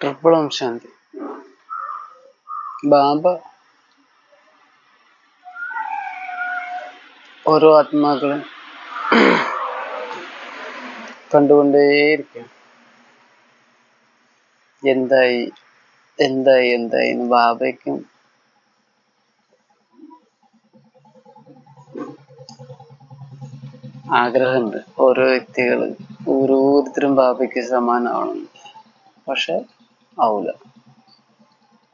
ഓം ശാന്തി. ബാബ ഓരോ ആത്മാക്കളെ കണ്ടുകൊണ്ടേയിരിക്കും എന്തായി എന്തായി എന്തായി എന്ന് ബാബയ്ക്കും ആഗ്രഹമുണ്ട്. ഓരോ വ്യക്തികൾ ഓരോരുത്തരും ബാബയ്ക്ക് സമാനമാവണം. പക്ഷെ ആവൂല.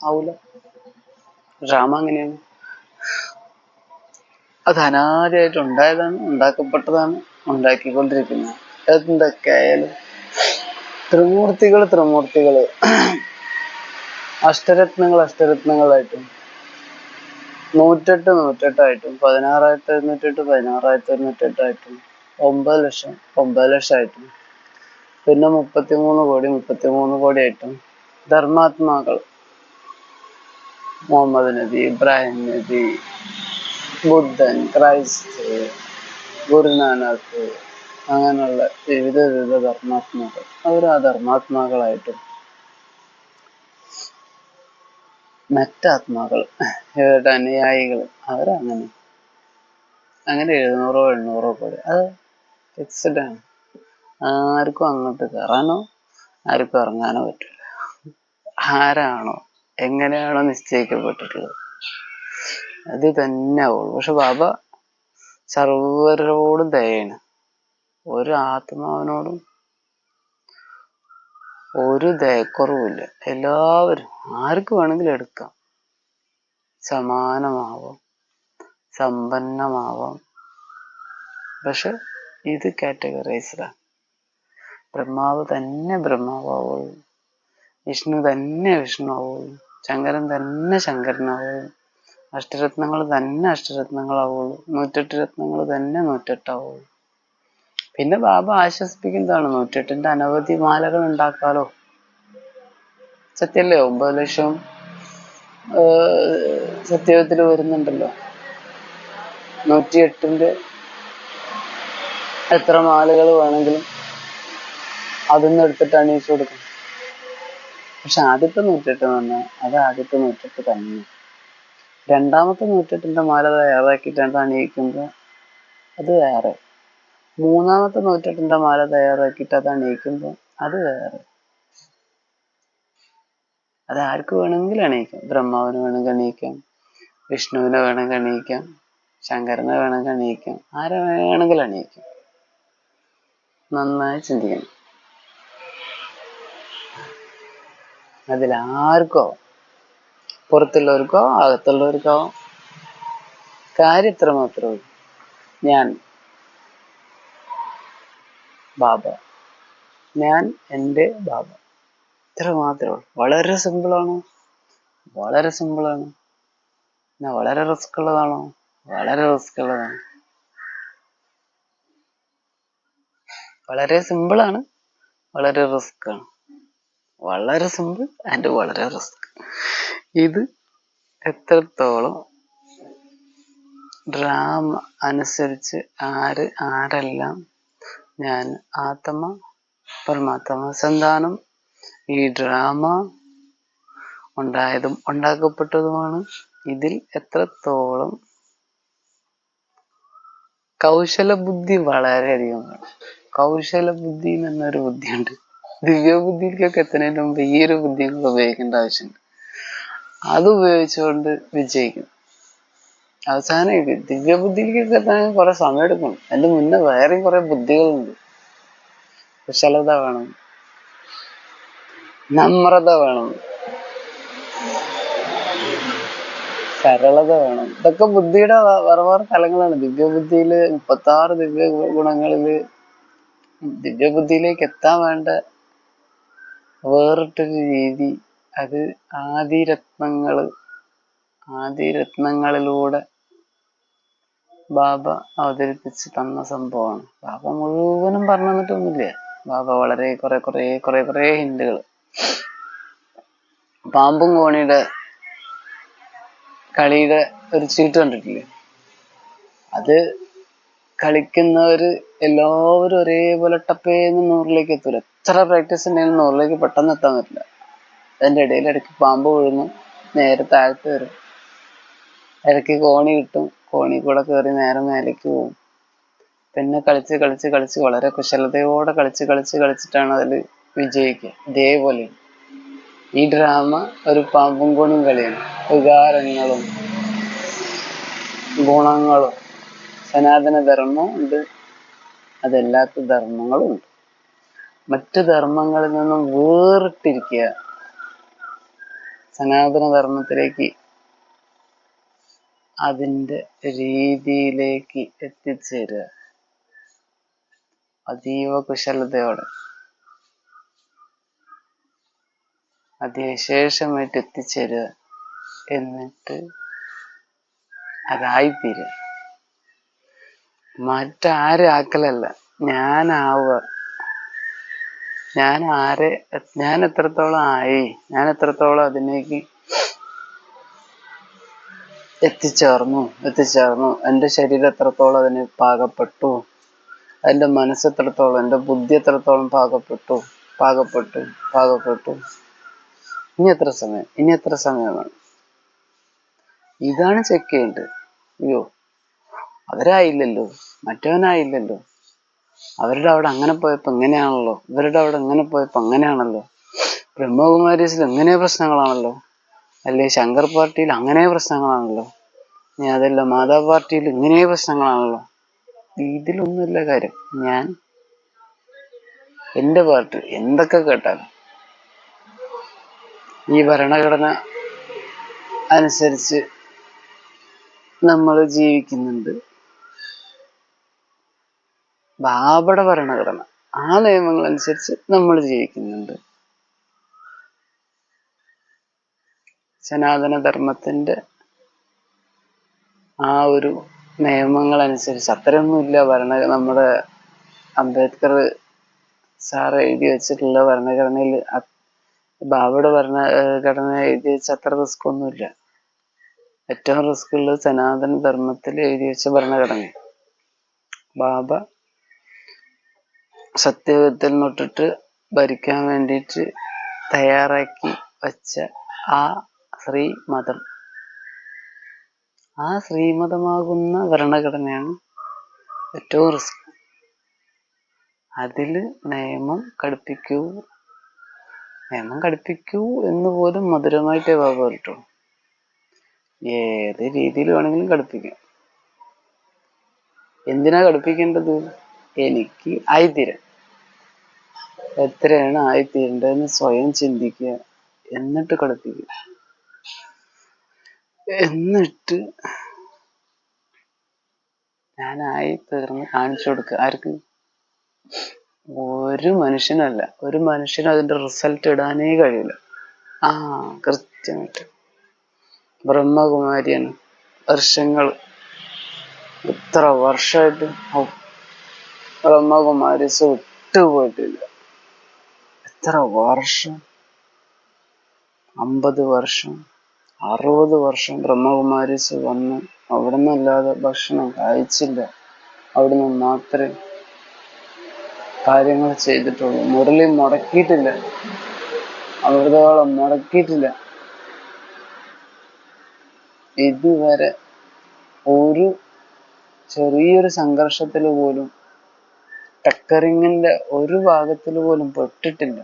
ആവൂല. ഡ്രാമ അങ്ങനെയാണ് അത് അനാദിയായിട്ട് ഉണ്ടായതാണ് ഉണ്ടാക്കപ്പെട്ടതാണ് ഉണ്ടാക്കിക്കൊണ്ടിരിക്കുന്നത്. എന്തൊക്കെ ആയാലും. ത്രിമൂർത്തികൾ ത്രിമൂർത്തികൾ അഷ്ടരത്നങ്ങൾ അഷ്ടരത്നങ്ങളായിട്ടും. നൂറ്റെട്ട് നൂറ്റെട്ടായിട്ടും. പതിനാറായിരത്തി എഴുന്നൂറ്റെട്ട് പതിനാറായിരത്തി എഴുന്നൂറ്റെട്ടായിട്ടും ഒമ്പത് ലക്ഷം ഒമ്പത് ലക്ഷമായിട്ടും. പിന്നെ മുപ്പത്തിമൂന്ന് കോടി മുപ്പത്തിമൂന്ന് കോടി ആയിട്ടും ധർമാത്മാക്കൾ. മുഹമ്മദ് നബി ഇബ്രാഹിം നബി ബുദ്ധൻ ക്രൈസ്റ്റ് ഗുരുനാനാക്ക് അങ്ങനെയുള്ള വിവിധ വിവിധ ധർമാത്മാക്കൾ. അവർ ആ ധർമാത്മാക്കളായിട്ടും മറ്റാത്മാക്കൾ ഇവരുടെ അനുയായികൾ അവരങ്ങനെ. അങ്ങനെ എഴുന്നൂറോ എണ്ണൂറോ കോടി അത് ഫിക്സഡ് ആണ്. ആർക്കും അങ്ങോട്ട് കയറാനോ ആർക്കും ഇറങ്ങാനോ പറ്റില്ല ആരാണോ എങ്ങനെയാണോ നിശ്ചയിക്കപ്പെട്ടിട്ടുള്ളത്. അത് തന്നെ ആവുള്ളൂ പക്ഷെ ബാബ സർവരോടും ദയാണ് ഒരു ആത്മാവിനോടും ഒരു ദയക്കുറവുമില്ല. എല്ലാവരും ആർക്ക് വേണമെങ്കിലും എടുക്കാം. സമാനമാവാം സമ്പന്നമാവാം. പക്ഷെ ഇത് കാറ്റഗറൈസ്ഡാണ് ബ്രഹ്മാവ് തന്നെ ബ്രഹ്മാവുള്ളൂ വിഷ്ണു തന്നെ വിഷ്ണു ആവുള്ളൂ ശങ്കരൻ തന്നെ ശങ്കരനാവുള്ളൂ അഷ്ടരത്നങ്ങൾ തന്നെ അഷ്ടരത്നങ്ങളാവുള്ളൂ. നൂറ്റെട്ട് രത്നങ്ങൾ തന്നെ നൂറ്റെട്ടാവുള്ളൂ. പിന്നെ ബാബ ആശ്വസിപ്പിക്കുന്നതാണ്. നൂറ്റെട്ടിന്റെ അനവധി മാലകൾ ഉണ്ടാക്കാലോ. സത്യല്ലേ ഒമ്പത് ലക്ഷം സത്യത്തിൽ വരുന്നുണ്ടല്ലോ. നൂറ്റിയെട്ടിന്റെ എത്ര മാലകൾ വേണമെങ്കിലും അതൊന്നും എടുത്തിട്ട് അണിയിച്ചു കൊടുക്കും പക്ഷെ ആദ്യത്തെ നൂറ്റെട്ട് പറഞ്ഞാൽ അത് ആദ്യത്തെ നൂറ്റെട്ട് തന്നെ. രണ്ടാമത്തെ നൂറ്റെട്ടിന്റെ മാല തയ്യാറാക്കിയിട്ടാണ് അണിയിക്കുമ്പോൾ അത് വേറെ. മൂന്നാമത്തെ നൂറ്റെട്ടിന്റെ മാല തയ്യാറാക്കിയിട്ട് അത് അണിയിക്കുമ്പോൾ അത് വേറെ. അത് ആർക്ക് വേണമെങ്കിൽ അണിയിക്കാം. ബ്രഹ്മാവിന് വേണമെങ്കിൽ അണിയിക്കാം. വിഷ്ണുവിനെ വേണമെങ്കിൽ അണിയിക്കാം. ശങ്കരനെ വേണമെങ്കിൽ അണിയിക്കാം. ആരെ വേണമെങ്കിൽ അണിയിക്കാം. നന്നായി അതിൽ ആർക്കോ പുറത്തുള്ളവർക്കോ അകത്തുള്ളവർക്കോ? കാര്യം ഇത്ര മാത്രമേ ഞാൻ ബാബ. ഞാൻ എന്റെ ബാബ. ഇത്ര മാത്രമേ ഉള്ളൂ. വളരെ സിമ്പിളാണ്. വളരെ സിമ്പിളാണ്. എന്നാ വളരെ റിസ്ക് ഉള്ളതാണോ വളരെ റിസ്ക് ഉള്ളതാണ് വളരെ സിമ്പിളാണ്. വളരെ റിസ്ക് ആണ് വളരെ സിമ്പിൾ ആൻഡ് വളരെ റിസ്ക്. ഇത് എത്രത്തോളം ഡ്രാമ അനുസരിച്ച് ആര് ആരെല്ലാം ഞാൻ ആത്മ പരമാത്മ സന്താനം ഈ ഡ്രാമ ഉണ്ടായതും ഉണ്ടാക്കപ്പെട്ടതുമാണ്. ഇതിൽ എത്രത്തോളം കൗശല ബുദ്ധി വളരെയധികം വേണം. കൗശല ബുദ്ധി എന്നൊരു ബുദ്ധിയുണ്ട്. ദിവ്യബുദ്ധിയിലേക്കൊക്കെ എത്തുന്നതിന് മുമ്പ് ഈ ഒരു ബുദ്ധി ഉപയോഗിക്കേണ്ട ആവശ്യമുണ്ട്. അത് ഉപയോഗിച്ചുകൊണ്ട് വിജയിക്കും. അവസാനം ദിവ്യബുദ്ധിയിലേക്കൊക്കെ എത്താൻ കുറെ സമയം എടുക്കും. അതിന്റെ മുന്നേ വേറെയും കുറെ ബുദ്ധികളുണ്ട്. കുശലത വേണം. നമ്രത വേണം. സരളത വേണം. ഇതൊക്കെ ബുദ്ധിയുടെ വേറെ വേറെ തലങ്ങളാണ് ദിവ്യബുദ്ധിയിൽ മുപ്പത്തി ആറ് ദിവ്യ ഗുണങ്ങളിൽ ദിവ്യബുദ്ധിയിലേക്ക് എത്താൻ വേണ്ട വേറിട്ടൊരു രീതി. അത് ആദിരത്നങ്ങൾ ആദിരത്നങ്ങളിലൂടെ ബാബ അവതരിപ്പിച്ച് തന്ന സംഭവമാണ്. ബാബ മുഴുവനും പറഞ്ഞു തന്നിട്ടൊന്നുമില്ല. ബാബ വളരെ കുറെ കുറെ കുറെ കുറെ ഹിന്ദുകൾ പാമ്പും കോണിയുടെ കളിയുടെ ഒരു ചീട്ട് കണ്ടിട്ടില്ലേ? അത് കളിക്കുന്നവര് എല്ലാവരും ഒരേപോലെ ടപ്പേന്ന് നൂറിലേക്ക് എത്തൂല. എത്ര പ്രാക്ടീസ് ഉണ്ടെങ്കിലും നൂറിലേക്ക് പെട്ടെന്ന് എത്താൻ പറ്റില്ല. അതിന്റെ ഇടയിൽ ഇടയ്ക്ക് പാമ്പ് വിഴുങ്ങും നേരെ താഴത്ത് വരും. ഇടയ്ക്ക് കോണി കിട്ടും കോണി കൂടെ കയറി നേരെ മേലേക്ക് പോകും. പിന്നെ കളിച്ച് കളിച്ച് കളിച്ച് വളരെ കുശലതയോടെ കളിച്ച് കളിച്ച് കളിച്ചിട്ടാണ് അതിൽ വിജയിക്കുക. ഇതേപോലെ ഈ ഡ്രാമ ഒരു പാമ്പും കോണിയും കളിയാണ്. വികാരങ്ങളും ഗുണങ്ങളും സനാതന ധർമ്മം ഉണ്ട്. അതല്ലാത്ത ധർമ്മങ്ങളും ഉണ്ട്. മറ്റ് ധർമ്മങ്ങളിൽ നിന്നും വേറിട്ടിരിക്കുക. സനാതന ധർമ്മത്തിലേക്ക് അതിന്റെ രീതിയിലേക്ക് എത്തിച്ചേരുക. അതീവ കുശലതയോടെ. അതിവിശേഷമായിട്ട് എത്തിച്ചേരുക എന്നിട്ട് അതായിത്തീരുക. മറ്റാരും ആക്കലല്ല ഞാനാവുക. ഞാൻ ആരെ? ഞാൻ എത്രത്തോളം ആയി? ഞാൻ എത്രത്തോളം അതിലേക്ക് എത്തിച്ചേർന്നു? എത്തിച്ചേർന്നു. എന്റെ ശരീരം എത്രത്തോളം അതിന് പാകപ്പെട്ടു? എന്റെ മനസ്സ് എത്രത്തോളം? എന്റെ ബുദ്ധി എത്രത്തോളം പാകപ്പെട്ടു? പാകപ്പെട്ടു പാകപ്പെട്ടു. ഇനി എത്ര സമയം? ഇനി എത്ര സമയമാണ്? ഇതാണ് ചെക്ക് ചെയ്യേണ്ടത്. അയ്യോ അവരായില്ലല്ലോ. മറ്റവനായില്ലല്ലോ. അവരുടെ അവിടെ അങ്ങനെ പോയപ്പോ ഇങ്ങനെയാണല്ലോ ഇവരുടെ അവിടെ ഇങ്ങനെ പോയപ്പോ അങ്ങനെയാണല്ലോ? ബ്രഹ്മകുമാരീസിൽ എങ്ങനെ പ്രശ്നങ്ങളാണല്ലോ? അല്ലെ ശങ്കർ പാർട്ടിയിൽ അങ്ങനെ പ്രശ്നങ്ങളാണല്ലോ? ഇനി അതല്ല മാതാ പാർട്ടിയിൽ ഇങ്ങനെ പ്രശ്നങ്ങളാണല്ലോ? ഇതിലൊന്നുമില്ല കാര്യം. ഞാൻ എന്റെ പാർട്ടി എന്തൊക്കെ കേട്ടാലും ഈ ഭരണഘടന അനുസരിച്ച് നമ്മൾ ജീവിക്കുന്നുണ്ട്. ബാബയുടെ ഭരണഘടന ആ നിയമങ്ങൾ അനുസരിച്ച് നമ്മൾ ജീവിക്കുന്നുണ്ട്. സനാതന ധർമ്മത്തിന്റെ ആ ഒരു നിയമങ്ങൾ അനുസരിച്ച് അത്രയൊന്നുമില്ല ഭരണ നമ്മുടെ അംബേദ്കർ സാർ എഴുതി വെച്ചിട്ടുള്ള ഭരണഘടനയിൽ ബാബയുടെ ഭരണഘടന എഴുതി വെച്ച അത്ര റിസ്ക് ഒന്നുമില്ല. ഏറ്റവും റിസ്ക് ഉള്ളത് സനാതന ധർമ്മത്തിൽ എഴുതി വെച്ച ഭരണഘടന ബാബ സത്യത്തിൽ തൊട്ടിട്ട് ഭരിക്കാൻ വേണ്ടിയിട്ട് തയ്യാറാക്കി വച്ച ആ ശ്രീ മതം ആ ശ്രീമതമാകുന്ന ഭരണഘടനയാണ് ഏറ്റവും റിസ്ക്. അതിൽ നിയമം കടുപ്പിക്കൂ. നിയമം കടുപ്പിക്കൂ എന്ന് പോലും മധുരമായിട്ടേ ബാബ പറഞ്ഞിട്ടുള്ളൂ. ഏത് രീതിയിൽ വേണമെങ്കിലും കടുപ്പിക്കാം. എന്തിനാ കടുപ്പിക്കേണ്ടത്? എനിക്ക് ആയിത്തീരാൻ. എത്രയാണ് ആയിത്തീരേണ്ടതെന്ന് സ്വയം ചിന്തിക്കുക. എന്നിട്ട് കളിപ്പിക്കുക എന്നിട്ട് ഞാനായി തീർന്ന് കാണിച്ചു കൊടുക്കുക. ആർക്ക്? ഒരു മനുഷ്യനല്ല. ഒരു മനുഷ്യനും അതിന്റെ റിസൾട്ട് ഇടാനേ കഴിയില്ല. ആ കൃത്യമായിട്ട് ബ്രഹ്മകുമാരിയാണ് വർഷങ്ങൾ ഇത്ര വർഷമായിട്ട് ബ്രഹ്മകുമാരിസ് വിട്ടുപോയിട്ടില്ല എത്ര വർഷം? അമ്പത് വർഷം? അറുപത് വർഷം ബ്രഹ്മകുമാരിസ് വന്ന് അവിടെ നിന്നല്ലാതെ ഭക്ഷണം കഴിച്ചില്ല. അവിടുന്ന് മാത്രമേ കാര്യങ്ങൾ ചെയ്തിട്ടുള്ളൂ. മുരളി മുടക്കിയിട്ടില്ല. അമൃതവളം മുടക്കിയിട്ടില്ല. ഇതുവരെ ഒരു ചെറിയൊരു സംഘർഷത്തിൽ പോലും ടക്കറിങ്ങിന്റെ ഒരു ഭാഗത്തിൽ പോലും പെട്ടിട്ടില്ല.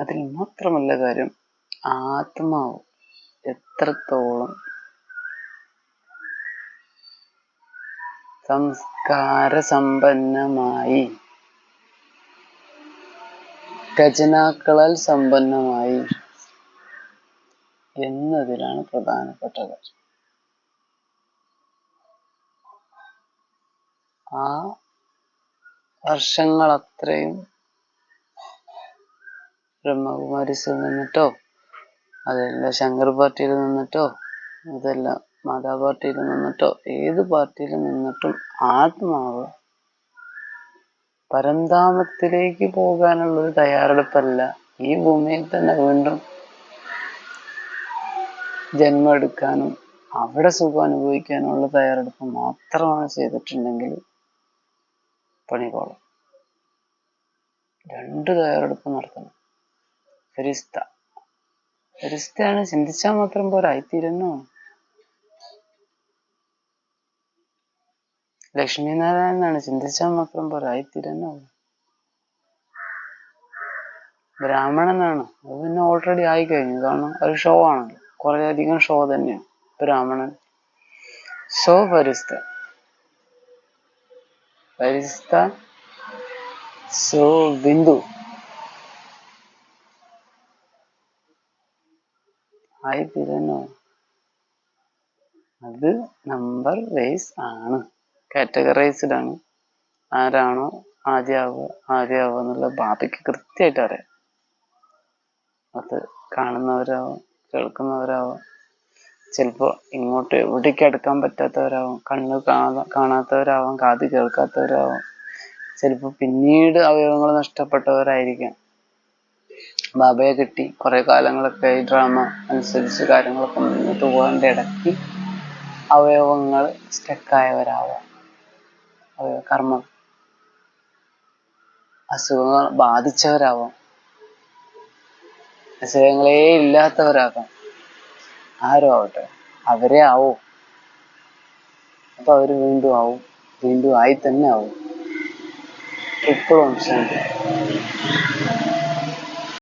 അതിൽ മാത്രമല്ല കാര്യം ആത്മാവ് എത്രത്തോളം സംസ്കാര സമ്പന്നമായി ഖജനാക്കളാൽ സമ്പന്നമായി എന്നതിലാണ് പ്രധാനപ്പെട്ട കാര്യം. ആ വർഷങ്ങൾ അത്രയും ബ്രഹ്മകുമാരിസിൽ നിന്നിട്ടോ അതല്ല ശങ്കർ പാർട്ടിയിൽ നിന്നിട്ടോ അതല്ല മാതാ പാർട്ടിയിൽ നിന്നിട്ടോ ഏത് പാർട്ടിയിൽ നിന്നിട്ടും ആത്മാവ് പരന്താമത്തിലേക്ക് പോകാനുള്ള ഒരു തയ്യാറെടുപ്പല്ല. ഈ ഭൂമിയിൽ തന്നെ വീണ്ടും ജന്മം എടുക്കാനും അവിടെ സുഖം അനുഭവിക്കാനുള്ള തയ്യാറെടുപ്പ് മാത്രമാണ് ചെയ്തിട്ടുണ്ടെങ്കിൽ പണി കോളും രണ്ട് തയ്യാറെടുപ്പ് നടത്തണം. ഫെരിസ്ത ഫെരിസ്തയാണ് ചിന്തിച്ചാൽ മാത്രം പോരായിത്തീരുന്നു ലക്ഷ്മി നാരായണനാണ് ചിന്തിച്ചാൽ മാത്രം പോരായിത്തീരുന്നു ബ്രാഹ്മണനാണ്. അത് പിന്നെ ഓൾറെഡി ആയി കഴിഞ്ഞു കാരണം ഒരു ഷോ ആണല്ലോ. കുറെ അധികം ഷോ തന്നെയാണ്. ബ്രാഹ്മണൻ. Show the so so I didn't know. അത് നമ്പർ വേസ് ആണ്. കാറ്റഗറൈസ്ഡ് ആണ് ആരാണോ ആദ്യാവുക ആദ്യാവുക എന്നുള്ള ബാബയ്ക്ക് കൃത്യമായിട്ട് അറിയാം. അത് കാണുന്നവരാവാം കേൾക്കുന്നവരാവും. ചിലപ്പോ ഇങ്ങോട്ട് എവിടേക്ക് അടുക്കാൻ പറ്റാത്തവരാവും കണ്ണ് കാണാ കാണാത്തവരാവാം കാത് കേൾക്കാത്തവരാവാം. ചിലപ്പോ പിന്നീട് അവയവങ്ങൾ നഷ്ടപ്പെട്ടവരായിരിക്കാം. ബാബയെ കിട്ടി. കുറെ കാലങ്ങളൊക്കെ ഈ ഡ്രാമ അനുസരിച്ച് കാര്യങ്ങളൊക്കെ മുന്നോട്ട് പോകാന്റെ ഇടയ്ക്ക് അവയവങ്ങൾ സ്റ്റക്കായവരാവാം. അവയവ കർമ്മം അസുഖങ്ങൾ ബാധിച്ചവരാവാം. അസുഖങ്ങളേ ഇല്ലാത്തവരാകാം. ആരോ ആവട്ടെ. അവരെ ആവും. അപ്പൊ അവർ വീണ്ടും ആവും. വീണ്ടും ആയി തന്നെ ആവും. ഇപ്പോഴും